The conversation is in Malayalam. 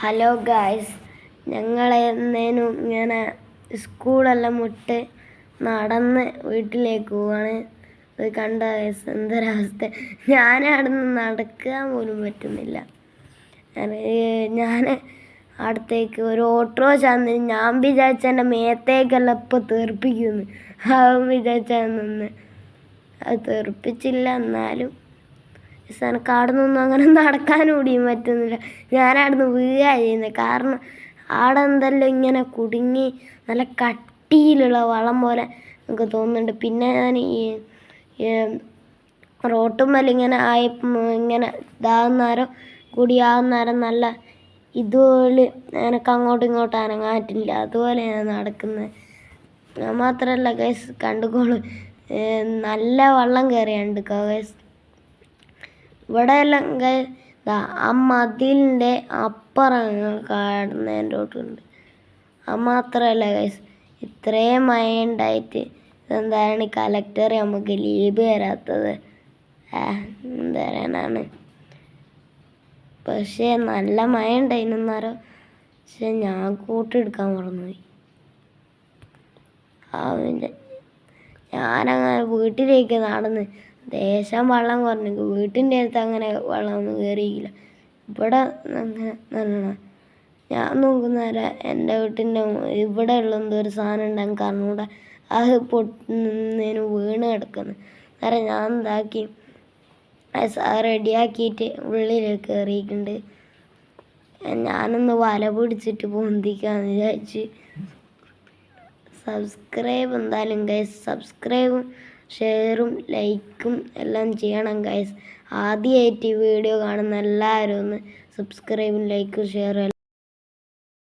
ഹലോ ഗായ്സ് ഞങ്ങൾ എന്നേനും ഇങ്ങനെ സ്കൂളെല്ലാം മുട്ട് നടന്ന് വീട്ടിലേക്ക് പോവാണ്. അത് കണ്ട എന്തൊരവസ്ഥ ഞാൻ അവിടെ നിന്ന് നടക്കാൻ പോലും പറ്റുന്നില്ല. ഞാൻ അടുത്തേക്ക് ഒരു ഓട്ടോ ചാന്ന് ഞാൻ വിചാരിച്ച എന്റെ മേത്തേക്കെല്ലാം ഇപ്പം തീർപ്പിക്കുന്നു അവൻ വിചാരിച്ചാൽ നിന്ന്. അത് തീർപ്പിച്ചില്ല എന്നാലും എനിക്ക് അവിടെ നിന്നൊന്നും അങ്ങനെ നടക്കാൻ കൂടിയും പറ്റുന്നില്ല. നിന്ന് വീഴുക ചെയ്യുന്നത് കാരണം അവിടെ എന്തെല്ലാം ഇങ്ങനെ കുടുങ്ങി നല്ല കട്ടിയിലുള്ള വളം പോലെ എനിക്ക് തോന്നുന്നുണ്ട്. പിന്നെ ഞാൻ ഈ റോട്ടുമ്മൽ ഇങ്ങനെ ആയി ഇങ്ങനെ ഇതാകുന്നേരം കൂടിയാകുന്നേരം നല്ല ഇതുപോലെ എനിക്ക് അങ്ങോട്ടും ഇങ്ങോട്ടും അനങ്ങാറ്റില്ല. അതുപോലെ ഞാൻ നടക്കുന്നത് ഞാൻ മാത്രമല്ല കേസ് കണ്ടുകോളൂ നല്ല വെള്ളം കയറിയുണ്ട് ഗൈസ് ഇവിടെയെല്ലാം ഇതാ ആ മതിലിന്റെ അപ്പുറം കാണുന്നതിന്റെ തൊട്ടുണ്ട് അത് മാത്രമല്ല ഗൈസ് ഇത്രയും മഴ ഉണ്ടായിട്ട് ഇതെന്താണ് കലക്ടർ നമുക്ക് ലീവ് തരാത്തത്? എന്താണ് പക്ഷേ നല്ല മഴ ഉണ്ടായിരുന്നേരം പക്ഷെ ഞാൻ കൂട്ടെടുക്കാൻ മറന്നുപോയി. അവന്റെ ഞാനങ്ങനെ വീട്ടിലേക്ക് നടന്ന് ദേശം വെള്ളം കുറഞ്ഞു. വീട്ടിന്റെ അടുത്ത് അങ്ങനെ വെള്ളമൊന്നും കയറിയില്ല. ഇവിടെ അങ്ങനെ നല്ല ഞാൻ നോക്കുന്നേരം എന്റെ വീട്ടിന്റെ ഇവിടെ ഉള്ള എന്തോ ഒരു സാധനം ഉണ്ടാകും കണ്ണൂടെ അത് പൊട്ടുന്നതിന് വീണ് കിടക്കുന്നു. അന്നേരം ഞാൻ എന്താക്കി? റെഡിയാക്കിയിട്ട് ഉള്ളിലേക്ക് കയറിയിട്ടുണ്ട്. ഞാനൊന്ന് വല പിടിച്ചിട്ട് പൊന്തിക്കാന്ന് വിചാരിച്ച്. സബ്സ്ക്രൈബ് എന്തായാലും ഗൈസ് സബ്സ്ക്രൈബും ഷെയറും ലൈക്കും എല്ലാം ചെയ്യണം ഗൈസ് ആദ്യമായിട്ട് ഈ വീഡിയോ കാണുന്ന എല്ലാവരും ഒന്ന് സബ്സ്ക്രൈബും ലൈക്കും ഷെയറും